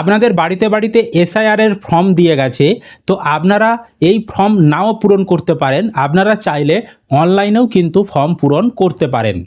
আপনাদের বাড়িতে বাড়িতে এসআইআর এর ফর্ম দিয়ে গেছে, তো আপনারা এই ফর্ম নাও পূরণ করতে পারেন। আপনারা চাইলে অনলাইনেও কিন্তু ফর্ম পূরণ করতে পারেন।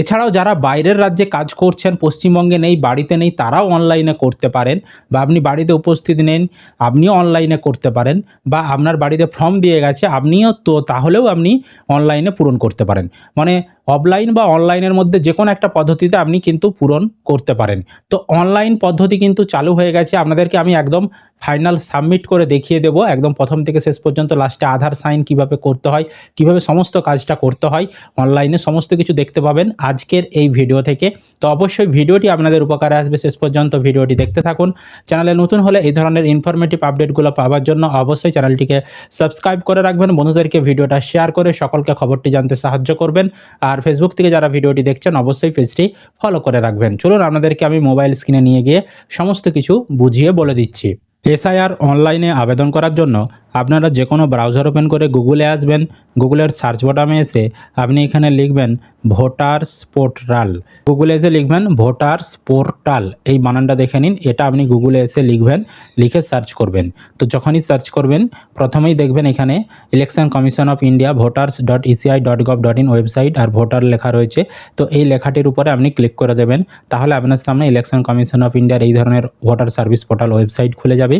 এছাড়াও যারা বাইরের রাজ্যে কাজ করছেন, পশ্চিমবঙ্গে নেই, বাড়িতে নেই, তারাও অনলাইনে করতে পারেন বা আপনি বাড়িতে উপস্থিত নেন, আপনিও অনলাইনে করতে পারেন বা আপনার বাড়িতে ফর্ম দিয়ে গেছে, আপনিও তো তাহলেও আপনি অনলাইনে পূরণ করতে পারেন। মানে অফলাইন বা অনলাইনের মধ্যে যে কোনো একটা পদ্ধতিতে আপনি কিন্তু পূরণ করতে পারেন। তো অনলাইন পদ্ধতি কিন্তু চালু হয়ে গেছে। আপনাদেরকে আমি একদম ফাইনাল সাবমিট করে দেখিয়ে দেবো। একদম প্রথম থেকে শেষ পর্যন্ত লাস্টে আধার সাইন কীভাবে করতে হয়, কীভাবে সমস্ত কাজটা করতে হয় অনলাইনে সমস্ত কিছু দেখতে পাবেন আজকের এই ভিডিও থেকে। তো অবশ্যই ভিডিওটি আপনাদের উপকারে আসবে। শেষ পর্যন্ত ভিডিওটি দেখতে থাকুন। চ্যানেলে নতুন হলে এই ধরনের ইনফরমেটিভ আপডেটগুলো পাওয়ার জন্য অবশ্যই চ্যানেলটিকে সাবস্ক্রাইব করে রাখবেন। বন্ধুদেরকে ভিডিওটা শেয়ার করে সকলকে খবরটি জানতে সাহায্য করবেন। আর ফেসবুক থেকে যারা ভিডিওটি দেখছেন, অবশ্যই পেজটি ফলো করে রাখবেন। চলুন আপনাদেরকে আমি মোবাইল স্ক্রিনে নিয়ে গিয়ে সমস্ত কিছু বুঝিয়ে বলে দিচ্ছি। এসআইআর অনলাইনে আবেদন করার জন্য আপনারা যে কোনো ব্রাউজার ওপেন করে গুগলে আসবেন। গুগলের সার্চ বটামে এসে আপনি এখানে লিখবেন ভোটার্স পোর্টাল গুগলে এসে লিখবেন ভোটার্স পোর্টাল এই বানানটা দেখে নিন, এটা আপনি গুগলে এসে লিখবেন, লিখে সার্চ করবেন। তো যখনই সার্চ করবেন, প্রথমেই দেখবেন এখানে election commission of India voters dot ECI dot gov dot in website R voter লেখা রয়েছে। তো এই লেখাটির উপরে আপনি ক্লিক করে দেবেন, তাহলে আপনার সামনে ইলেকশন কমিশন অফ ইন্ডিয়ার এই ধরনের ভোটার সার্ভিস পোর্টাল ওয়েবসাইট খুলে যাবে।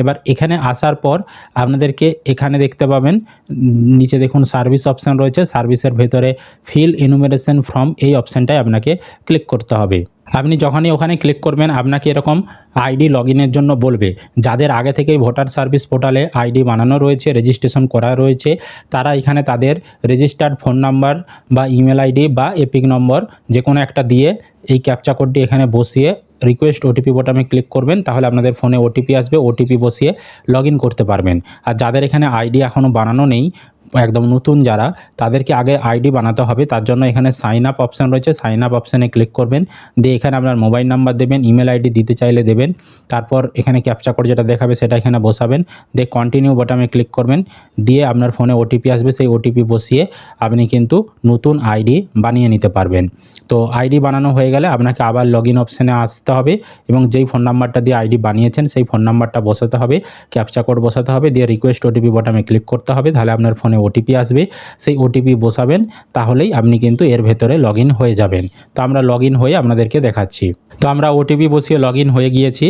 এবার এখানে আসার পর আপনাদেরকে এখানে দেখতে পাবেন, নিচে দেখুন সার্ভিস অপশান রয়েছে, সার্ভিসের ভেতরে ফিল ইনুমেরেশন ফর্ম এই অপশানটায় আপনাকে ক্লিক করতে হবে। আপনি যখনই ওখানে ক্লিক করবেন, আপনাকে এরকম আইডি লগ জন্য বলবে। যাদের আগে থেকেই ভোটার সার্ভিস পোর্টালে আইডি বানানো রয়েছে রেজিস্ট্রেশন করা রয়েছে, তারা এখানে তাদের রেজিস্টার্ড ফোন নাম্বার বা ইমেল আইডি বা এপিক নম্বর যে কোনো একটা দিয়ে এই ক্যাপচা কোডটি এখানে বসিয়ে রিকোয়েস্ট ওটিপি বোটামে ক্লিক করবেন, তাহলে আপনাদের ফোনে ওটিপি আসবে ওটিপি বসিয়ে লগ করতে পারবেন। আর যাদের এখানে আইডি এখনও বানানো নেই একদম নতুন যারা, তাদেরকে আগে আইডি বানাতে হবে। তার জন্য এখানে সাইন আপ অপশান রয়েছে। সাইন আপ অপশানে ক্লিক করবেন। দিয়ে এখানে আপনার মোবাইল নাম্বার দেবেন ইমেল আইডি দিতে চাইলে দেবেন। তারপর এখানে ক্যাপচা কোড যেটা দেখাবে সেটা এখানে বসাবেন। দিয়ে কন্টিনিউ বাটনে ক্লিক করবেন। দিয়ে আপনার ফোনে ওটিপি আসবে। সেই ওটিপি বসিয়ে আপনি কিন্তু নতুন আইডি বানিয়ে নিতে পারবেন। তো আইডি বানানো হয়ে গেলে আপনাকে আবার লগ ইন অপশানে আসতে হবে এবং যেই ফোন নাম্বারটা দিয়ে আইডি বানিয়েছেন, সেই ফোন নাম্বারটা বসাতে হবে। ক্যাপচা কোড বসাতে হবে। দিয়ে রিকোয়েস্ট ওটিপি বটামে ক্লিক করতে হবে। তাহলে আপনার ফোনে ওটিপি আসবে, সেই ওটিপি বসাবেন, তাহলেই আপনি কিন্তু এর ভেতরে লগ হয়ে যাবেন। তো আমরা লগ হয়ে আপনাদেরকে দেখাচ্ছি। তো আমরা ওটিপি বসিয়ে লগ হয়ে গিয়েছি।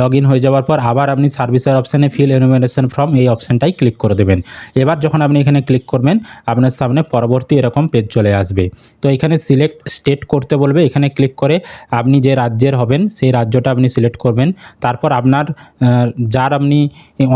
লগ হয়ে যাওয়ার পর আবার আপনি সার্ভিসের অপশানে ফিল এনুমেরেশন ফর্ম এই অপশানটাই ক্লিক করে দেবেন। এবার যখন আপনি এখানে ক্লিক করবেন, আপনার সামনে পরবর্তী এরকম পেজ চলে আসবে। তো এখানে সিলেক্ট স্টেট করতে বলবে। এখানে ক্লিক করে আপনি যে রাজ্যের হবেন, সেই রাজ্যটা আপনি সিলেক্ট করবেন। তারপর আপনার যার আপনি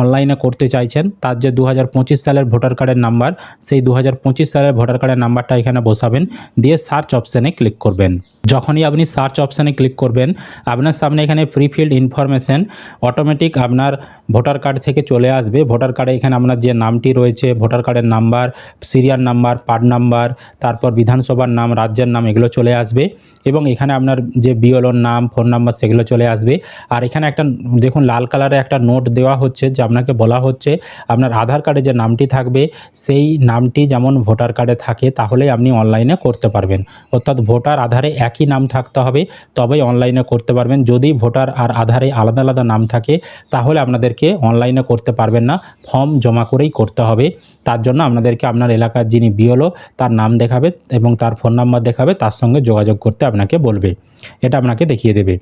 অনলাইনে করতে চাইছেন, তার যে দু হাজার পঁচিশ সালের ভোটার কার্ডের নাম্বার, সেই দু হাজার পঁচিশ সালের ভোটার কার্ডের নাম্বারটা এখানে বসাবেন, দিয়ে সার্চ অপশানে ক্লিক করবেন। যখনই আপনি সার্চ অপশানে ক্লিক করবেন, আপনার সামনে এখানে প্রিফিল্ড ইনফরমেশন অটোমেটিক আপনার ভোটার কার্ড থেকে চলে আসবে। ভোটার কার্ডে এখানে আপনার যে নামটি রয়েছে ভোটার কার্ডের number serial number part number তারপর বিধানসভার নাম, রাজ্যের নাম, এগুলো চলে আসবে। এবং এখানে আপনার যে বিওলোর নাম ফোন নাম্বার সেগুলো চলে আসবে। আর এখানে একটা, দেখুন লাল কালারে একটা নোট দেওয়া হচ্ছে, যে আপনাকে বলা হচ্ছে, আপনার আধার কার্ডে যে নামটি থাকবে, সেই নামটি যেমন ভোটার কার্ডে থাকে তাহলেই আপনি অনলাইনে করতে পারবেন। অর্থাৎ ভোটার আধারে একই নাম থাকতে হবে, তবেই অনলাইনে করতে পারবেন। যদি ভোটার আর আধারে আলাদা আলাদা নাম থাকে, তাহলে আপনাদেরকে অনলাইনে করতে পারবেন না। ফর্ম জমা করেই করতে হবে। তার জন্য আপনাদেরকে আপনার এলাকার যিনি বিওলো তার নাম দেখাবে এবং তার ফোন নাম্বার দেখাবে, তার সঙ্গে যোগাযোগ করতে আপনাকে বলবে। এটা আপনাকে দেখিয়ে দেবে।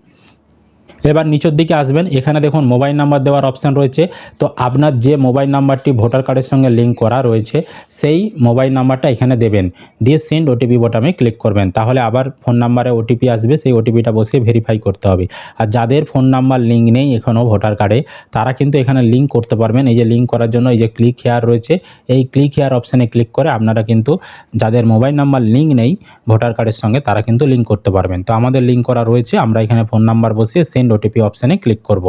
এবার নিচের দিকে আসবেন। এখানে দেখুন মোবাইল নাম্বার দেওয়ার অপশান রয়েছে। তো আপনার যে মোবাইল নাম্বারটি ভোটার কার্ডের সঙ্গে লিঙ্ক করা রয়েছে, সেই মোবাইল নাম্বারটা এখানে দেবেন। দিয়ে সেন্ড ওটিপি বোটামে ক্লিক করবেন। তাহলে আবার ফোন নাম্বারে ওটিপি আসবে, সেই ওটিপিটা বসিয়ে ভেরিফাই করতে হবে। আর যাদের ফোন নাম্বার লিঙ্ক নেই এখনও ভোটার কার্ডে, তারা কিন্তু এখানে লিঙ্ক করতে পারবেন। এই যে লিঙ্ক করার জন্য এই যে ক্লিক হেয়ার রয়েছে, এই ক্লিক হেয়ার অপশানে ক্লিক করে আপনারা কিন্তু যাদের মোবাইল নাম্বার লিঙ্ক নেই ভোটার কার্ডের সঙ্গে, তারা কিন্তু লিঙ্ক করতে পারবেন। তো আমাদের লিঙ্ক করা রয়েছে, আমরা এখানে ফোন নাম্বার বসিয়ে সেন্ড ওটিপি অপশানে ক্লিক করব।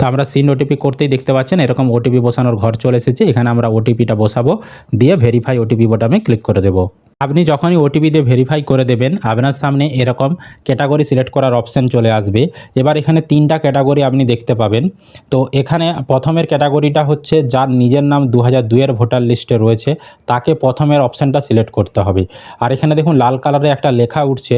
তো আমরা সিন ওটিপি করতেই দেখতে পাচ্ছেন, এরকম ওটিপি বসানোর ঘর চলে এসেছে। এখানে আমরা ওটিপিটা বসাবো, দিয়ে ভেরিফাই ওটিপি বোটামে ক্লিক করে দেবো। আপনি যখনই ওটিপি দিয়ে ভেরিফাই করে দেবেন, আপনার সামনে এরকম ক্যাটাগরি সিলেক্ট করার অপশান চলে আসবে। এবার এখানে তিনটা ক্যাটাগরি আপনি দেখতে পাবেন। তো এখানে প্রথমের ক্যাটাগরিটা হচ্ছে যার নিজের নাম দু হাজার দুইয়ের ভোটার লিস্টে রয়েছে, তাকে প্রথমের অপশানটা সিলেক্ট করতে হবে। আর এখানে দেখুন, লাল কালারে একটা লেখা উঠছে,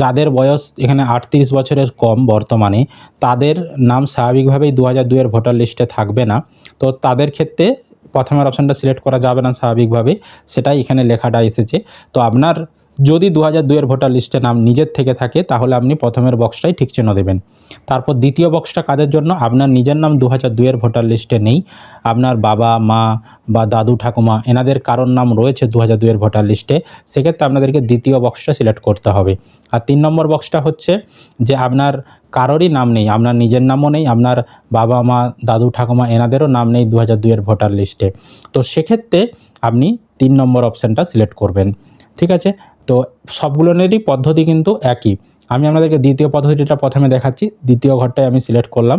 যাদের বয়স এখানে আটত্রিশ বছরের কম বর্তমানে, তাদের নাম স্বাভাবিকভাবেই দু হাজার দুইয়ের ভোটার লিস্টে থাকবে না। তো তাদের ক্ষেত্রে প্রথমের অপশানটা সিলেক্ট করা যাবে না স্বাভাবিকভাবে সেটাই এখানে লেখাটা এসেছে। তো আপনার যদি দু হাজার দুইয়ের ভোটার লিস্টে নাম নিজের থেকে থাকে, তাহলে আপনি প্রথমের বক্সটাই ঠিক চিহ্ন দেবেন। তারপর দ্বিতীয় বক্সটা কাদের জন্য? আপনার নিজের নাম দু হাজার দুইয়ের ভোটার লিস্টে নেই। আপনার বাবা, মা বা দাদু, ঠাকুমা, এনাদের কারোর নাম রয়েছে দু হাজার দুইয়ের ভোটার লিস্টে। সেক্ষেত্রে আপনাদেরকে দ্বিতীয় বক্সটা সিলেক্ট করতে হবে। আর তিন নম্বর বক্সটা হচ্ছে যে আপনার কারোরই নাম নেই, আপনার নিজের নামও নেই, আপনার বাবা, মা, দাদু, ঠাকুমা, এনাদেরও নাম নেই দু হাজার দুইয়ের ভোটার লিস্টে। তো সেক্ষেত্রে আপনি তিন নম্বর অপশানটা সিলেক্ট করবেন। ঠিক আছে? তো সবগুলোনেরই পদ্ধতি কিন্তু একই। আমি আপনাদেরকে দ্বিতীয় পদ্ধতিটা প্রথমে দেখাচ্ছি, দ্বিতীয় ঘরটায় আমি সিলেক্ট করলাম।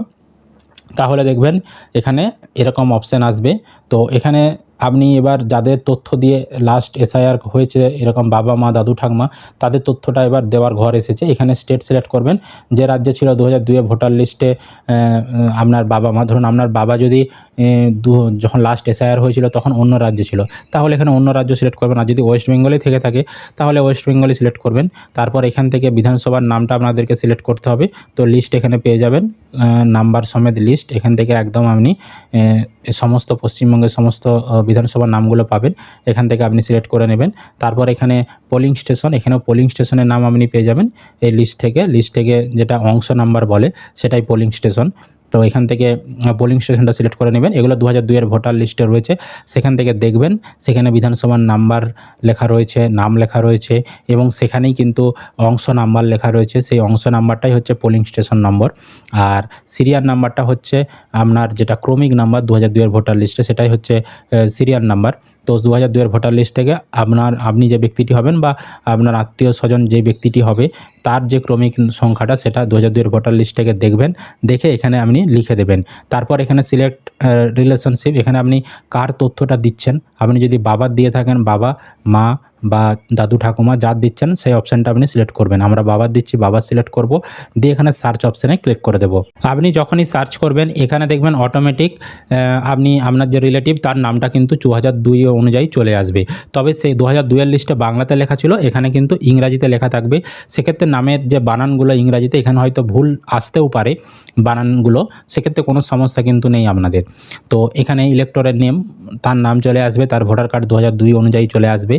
তাহলে দেখবেন এখানে এরকম অপশান আসবে। তো এখানে আপনি এবার যাদের তথ্য দিয়ে লাস্ট এসআইআর হয়েছে এরকম বাবা মা, দাদু, ঠাকমা, তাদের তথ্যটা এবার দেওয়ার ঘর এসেছে। এখানে স্টেট সিলেক্ট করবেন। যে রাজ্যে ছিল দু হাজার দুয়ে ভোটার লিস্টে আপনার বাবা মা, ধরুন আপনার বাবা যদি দু, যখন লাস্ট এসআইআর হয়েছিল তখন অন্য রাজ্যে ছিল। তাহলে এখানে অন্য রাজ্য সিলেক্ট করবেন। আর যদি ওয়েস্ট বেঙ্গলে থেকে থাকে, তাহলে ওয়েস্ট বেঙ্গলে সিলেক্ট করবেন। তারপর এখান থেকে বিধানসভার নামটা আপনাদেরকে সিলেক্ট করতে হবে। তো লিস্ট এখানে পেয়ে যাবেন। নাম্বার সমেত লিস্ট এখান থেকে একদম আপনি সমস্ত পশ্চিমবঙ্গের সমস্ত বিধানসভার নামগুলো পাবেন। এখান থেকে আপনি সিলেক্ট করে নেবেন। তারপর এখানে পোলিং স্টেশন এখানেও পোলিং স্টেশনের নাম আপনি পেয়ে যাবেন। এই লিস্ট থেকে লিস্ট থেকে যেটা অংশ নাম্বার বলে, সেটাই পোলিং স্টেশন তো এখান থেকে পোলিং স্টেশনটা সিলেক্ট করে নেবেন। এগুলো দু হাজার দুইয়ের ভোটার লিস্টে রয়েছে। সেখান থেকে দেখবেন, সেখানে বিধানসভার নাম্বার লেখা রয়েছে, নাম লেখা রয়েছে এবং সেখানেই কিন্তু অংশ নাম্বার লেখা রয়েছে। সেই অংশ নাম্বারটাই হচ্ছে পোলিং স্টেশন নম্বর আর সিরিয়াল নাম্বারটা হচ্ছে আপনার যেটা ক্রমিক নাম্বার দু হাজার দুইয়ের ভোটার লিস্টে সেটাই হচ্ছে সিরিয়াল নাম্বার তো দু হাজার দুয়ের ভোটার লিস্ট থেকে আপনার, আপনি যে ব্যক্তিটি হবেন বা আপনার আত্মীয় স্বজন যে ব্যক্তিটি হবে, তার যে ক্রমিক সংখ্যাটা সেটা দু হাজার দুয়ের ভোটার লিস্ট থেকে দেখবেন, দেখে এখানে আপনি লিখে দেবেন। তারপর এখানে সিলেক্ট রিলেশনশিপ এখানে আপনি কার তথ্যটা দিচ্ছেন, আপনি যদি বাবার দিয়ে থাকেন, বাবা, মা বা দাদু ঠাকুমা যার দিচ্ছেন সেই অপশানটা আপনি সিলেক্ট করবেন। আমরা বাবার দিচ্ছি বাবার সিলেক্ট করব, দিয়ে এখানে সার্চ অপশানে ক্লিক করে দেবো। আপনি যখনই সার্চ করবেন, এখানে দেখবেন অটোমেটিক আপনি আপনার যে রিলেটিভ তার নামটা কিন্তু দু হাজার দুই অনুযায়ী চলে আসবে। তবে সেই দু হাজার দুইয়ের লিস্টে বাংলাতে লেখা ছিল, এখানে কিন্তু ইংরাজিতে লেখা থাকবে। সেক্ষেত্রে নামের যে বানানগুলো ইংরাজিতে, এখানে হয়তো ভুল আসতেও পারে বানানগুলো। সেক্ষেত্রে কোনো সমস্যা কিন্তু নেই আপনাদের। তো এখানে ইলেকটরের নেম তার নাম চলে আসবে, তার ভোটার কার্ড দু হাজার দুই অনুযায়ী চলে আসবে।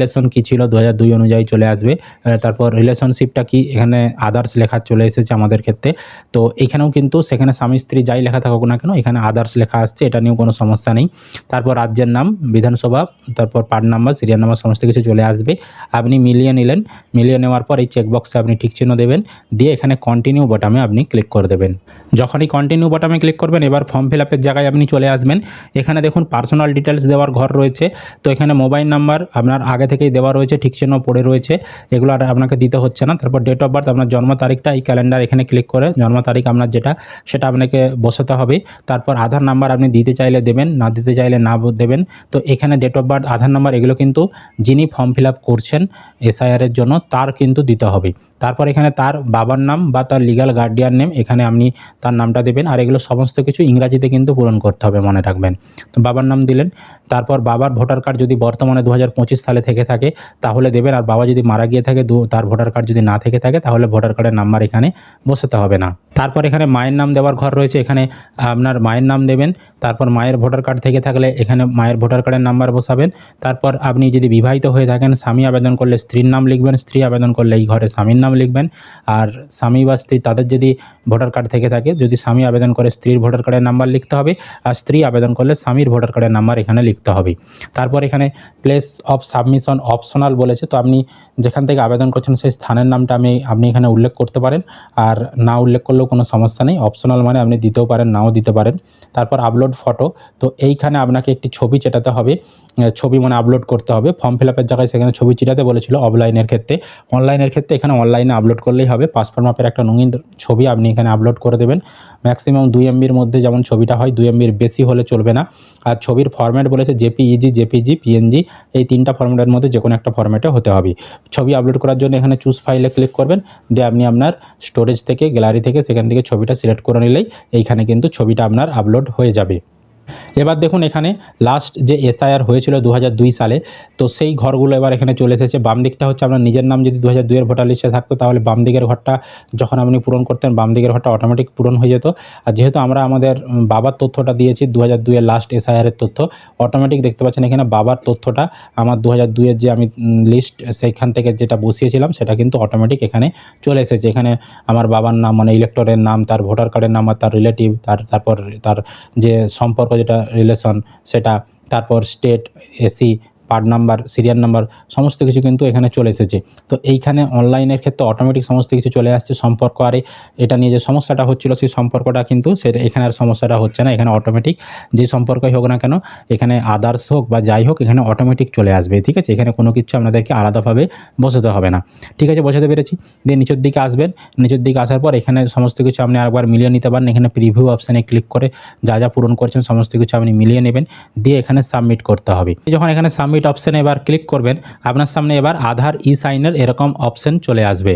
রিলেশন কী ছিল দু দুই অনুযায়ী চলে আসবে। তারপর রিলেশনশিপটা কি? এখানে আদার্স লেখা চলে এসেছে আমাদের ক্ষেত্রে। তো এখানেও কিন্তু সেখানে স্বামী স্ত্রী যাই লেখা থাকুক না কেন, এখানে আদার্স লেখা আসছে, এটা নিয়েও কোনো সমস্যা নেই। তারপর রাজ্যের নাম, বিধানসভা, তারপর পার্ট নাম্বার সিরিয়াল নাম্বার সমস্ত কিছু চলে আসবে। আপনি মিলিয়ে নিলেন, মিলিয়ে নেওয়ার পর এই চেকবক্সে আপনি ঠিক চিহ্ন দেবেন, দিয়ে এখানে কন্টিনিউ বটামে আপনি ক্লিক করে দেবেন। যখনই কন্টিনিউ বটামে ক্লিক করবেন, এবার ফর্ম ফিল আপের জায়গায় আপনি চলে আসবেন। এখানে দেখুন পার্সোনাল ডিটেলস দেওয়ার ঘর রয়েছে। তো এখানে মোবাইল নাম্বার আপনার আগে থেকেই দেওয়া রয়েছে, ঠিক চিহ্ন পড়ে রয়েছে, এগুলো আর আপনাকে দিতে হচ্ছে না। তারপর ডেট অফ বার্থ আপনার জন্ম তারিখটা এই ক্যালেন্ডার এখানে ক্লিক করে জন্ম তারিখ আপনার যেটা, সেটা আপনাকে বসাতে হবে। তারপর আধার নাম্বার আপনি দিতে চাইলে দেবেন, না দিতে চাইলে না দেবেন। তো এখানে date of birth Aadhaar number এগুলো কিন্তু যিনি ফর্ম ফিল করছেন এসআইআরের জন্য, তার কিন্তু দিতে হবে। তারপর এখানে তার বাবার নাম বা তার লিগ্যাল গার্ডিয়ান নেম এখানে আপনি তার নামটা দেবেন। আর এগুলো সমস্ত কিছু ইংরাজিতে কিন্তু পূরণ করতে হবে, মনে রাখবেন। তো বাবার নাম দিলেন। তারপর বাবার ভোটার কার্ড যদি বর্তমানে দু হাজার পঁচিশ সালে থেকে থাকে তাহলে দেবেন। আর বাবা যদি মারা গিয়ে থাকে তার ভোটার কার্ড যদি না থেকে থাকে, তাহলে ভোটার কার্ডের নাম্বার এখানে বসাতে হবে না। তারপর এখানে মায়ের নাম দেওয়ার ঘর রয়েছে। এখানে আপনার মায়ের নাম দেবেন। তারপর মায়ের ভোটার কার্ড থেকে থাকলে এখানে মায়ের ভোটার কার্ডের নাম্বার বসাবেন। তারপর আপনি যদি বিবাহিত হয়ে থাকেন, স্বামী আবেদন করলে স্ত্রীর নাম লিখবেন। স্ত্রী আবেদন করলে এই ঘরে স্বামীর নাম লিখবেন। আর স্বামী বা স্ত্রী, তাদের যদি ভোটার কার্ড থেকে থাকে, যদি স্বামী আবেদন করে, স্ত্রীর ভোটার কার্ডের নাম্বার লিখতে হবে। আর স্ত্রী আবেদন করলে স্বামীর ভোটার কার্ডের নাম্বার এখানে লিখতে হবে। তারপর এখানে প্লেস অফ সাবমিশন অপশনাল বলেছে তো আপনি যেখান থেকে আবেদন করছেন সেই স্থানের নামটা আমি, আপনি এখানে উল্লেখ করতে পারেন। আর না উল্লেখ করলেও কোনো সমস্যা নেই। অপশনাল মানে আপনি দিতেও পারেন, নাও দিতে পারেন। তারপর আপলোড ফটো তো এইখানে আপনাকে একটি ছবি চেটাতে হবে। ছবি মানে আপলোড করতে হবে। ফর্ম ফিল আপের জায়গায় সেখানে ছবি চিটাতে বলেছিল অফলাইনের ক্ষেত্রে। অনলাইনের ক্ষেত্রে এখানে অনলাইনে আপলোড করলেই হবে। পাসপোর্ট মাপের একটা রঙিন ছবি আপনি এখানে আপলোড করে দেবেন। ম্যাক্সিমাম দুই এমবির মধ্যে যেমন ছবিটা হয়, দুই এমবির বেশি হলে চলবে না। আর ছবির ফরম্যাট বলেছে জেপিইজি জেপিজি পিএনজি এই তিনটা ফরম্যাটের মধ্যে যে কোনো একটা ফরম্যাটে হতে হবে। ছবি আপলোড করার জন্য এখানে চুজ ফাইলে ক্লিক করবেন। দিয়ে আপনি আপনার স্টোরেজ থেকে গ্যালারি থেকে সেখান থেকে ছবিটা সিলেক্ট করে নিলেই এইখানে কিন্তু ছবিটা আপনার আপলোড হয়ে যাবে। এবার দেখুন এখানে লাস্ট যে এসআইআর হয়েছিল দু হাজার দুই সালে, তো সেই ঘরগুলো এবার এখানে চলে এসেছে। বাম দিকটা হচ্ছে আপনার নিজের নাম, যদি দু হাজার দুইয়ের ভোটার লিস্টে থাকতো, তাহলে বাম দিকের ঘরটা যখন আপনি পূরণ করতেন, বাম দিকের ঘরটা অটোমেটিক পূরণ হয়ে যেত। আর যেহেতু আমরা আমাদের বাবার তথ্যটা দিয়েছি দু হাজার দুইয়ের লাস্ট এসআইআরের তথ্য অটোমেটিক দেখতে পাচ্ছেন এখানে বাবার তথ্যটা, আমার দু হাজার দুইয়ের যে আমি লিস্ট সেইখান থেকে যেটা বসিয়েছিলাম, সেটা কিন্তু অটোমেটিক এখানে চলে এসেছে। এখানে আমার বাবার নাম মানে ইলেক্টরের নাম, তার ভোটার কার্ডের নাম, আর তার রিলেটিভ তার, তারপর তার যে সম্পর্ক যেটা রিলেশন সেটা তারপর state AC part number, serial number, সমস্ত কিছু কিন্তু এখানে চলে এসেছে। তো এইখানে অনলাইনের ক্ষেত্রে অটোমেটিক সমস্ত কিছু চলে আসছে। সম্পর্ক আর এটা নিয়ে যে সমস্যাটা হচ্ছিল, সেই সম্পর্কটা কিন্তু সেটা এখানে আর সমস্যাটা হচ্ছে না। এখানে অটোমেটিক যে সম্পর্কই হোক না কেন, এখানে আদার্স হোক বা যাই হোক, এখানে অটোমেটিক চলে আসবে, ঠিক আছে? এখানে কোনো কিছু আপনাদেরকে আলাদাভাবে বসাতে হবে না। ঠিক আছে? বসাতে পেরেছি? দিয়ে নিচের দিকে আসবেন। নিচের দিকে আসার পর এখানে সমস্ত কিছু আপনি আরেকবার মিলিয়ে নিতে পারেন। এখানে প্রিভিউ অপশানে ক্লিক করে যা যা পূরণ করছেন, সমস্ত কিছু আপনি মিলিয়ে নেবেন। দিয়ে এখানে সাবমিট করতে হবে। যখন এখানে সাবমিট অপশানে এবার ক্লিক করবেন। আপনার সামনে এবার আধার ই সাইনের এরকম অপশন চলে আসবে।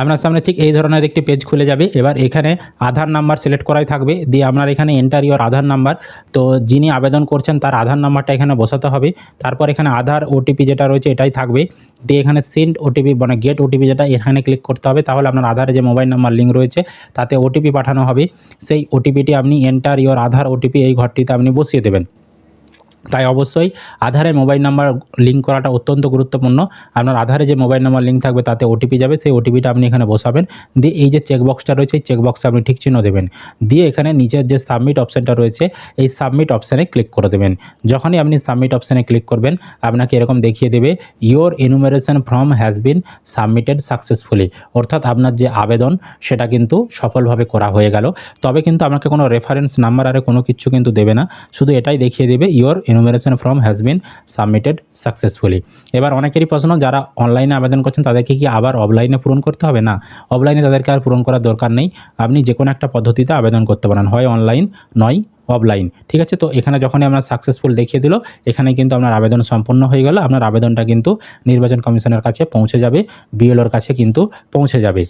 আপনার সামনে ঠিক এই ধরনের একটি পেজ খুলে যাবে। এবার এখানে আধার নাম্বার সিলেক্ট করাই থাকবে। দিয়ে আপনার এখানে এন্টার ইওর আধার নাম্বার তো যিনি আবেদন করছেন, তার আধার নাম্বারটা এখানে বসাতে হবে। তারপর এখানে আধার ওটিপি যেটা রয়েছে, এটাই থাকবে। দিয়ে এখানে সেন্ড ওটিপি মানে গেট ওটিপি যেটা, এখানে ক্লিক করতে হবে। তাহলে আপনার আধারে যে মোবাইল নাম্বার লিঙ্ক রয়েছে, তাতে ওটিপি পাঠানো হবে। সেই ওটিপিটি আপনি এন্টার ইওর আধার ওটিপি এই ঘরটিতে আপনি বসিয়ে দেবেন। তাই অবশ্যই আধারে মোবাইল নাম্বার লিঙ্ক করাটা অত্যন্ত গুরুত্বপূর্ণ। আপনার আধারে যে মোবাইল নাম্বার লিঙ্ক থাকবে তাতে ওটিপি যাবে, সেই ওটিপিটা আপনি এখানে বসাবেন। দিয়ে এই যে চেকবক্সটা রয়েছে, এই চেকবক্সে আপনি ঠিক চিহ্ন দেবেন। দিয়ে এখানে নিচের যে সাবমিট অপশানটা রয়েছে, এই সাবমিট অপশানে ক্লিক করে দেবেন। যখনই আপনি সাবমিট অপশানে ক্লিক করবেন, আপনাকে এরকম দেখিয়ে দেবে your enumeration form has been submitted successfully অর্থাৎ আপনার যে আবেদন, সেটা কিন্তু সফলভাবে করা হয়ে গেল। তবে কিন্তু আপনাকে কোনো রেফারেন্স নাম্বার আরে কোনো কিছু কিন্তু দেবে না। শুধু এটাই দেখিয়ে দেবে your enumeration form has been submitted successfully এবার অনেকেরই প্রশ্ন, যারা অনলাইনে আবেদন করছেন, তাদেরকে কি আবার অফলাইনে পূরণ করতে হবে? না অফলাইনে তাদেরকে আর পূরণ করার দরকার নেই। আপনি যে কোনো একটা পদ্ধতিতে আবেদন করতে পারেন। হয় অনলাইন নয় অফলাইন ঠিক আছে? তো এখানে যখনই আপনার সাকসেসফুল দেখিয়ে দিল, এখানে কিন্তু আপনার আবেদন সম্পন্ন হয়ে গেল। আপনার আবেদনটা কিন্তু নির্বাচন কমিশনের কাছে পৌঁছে যাবে বিএলওর কাছে কিন্তু পৌঁছে যাবে।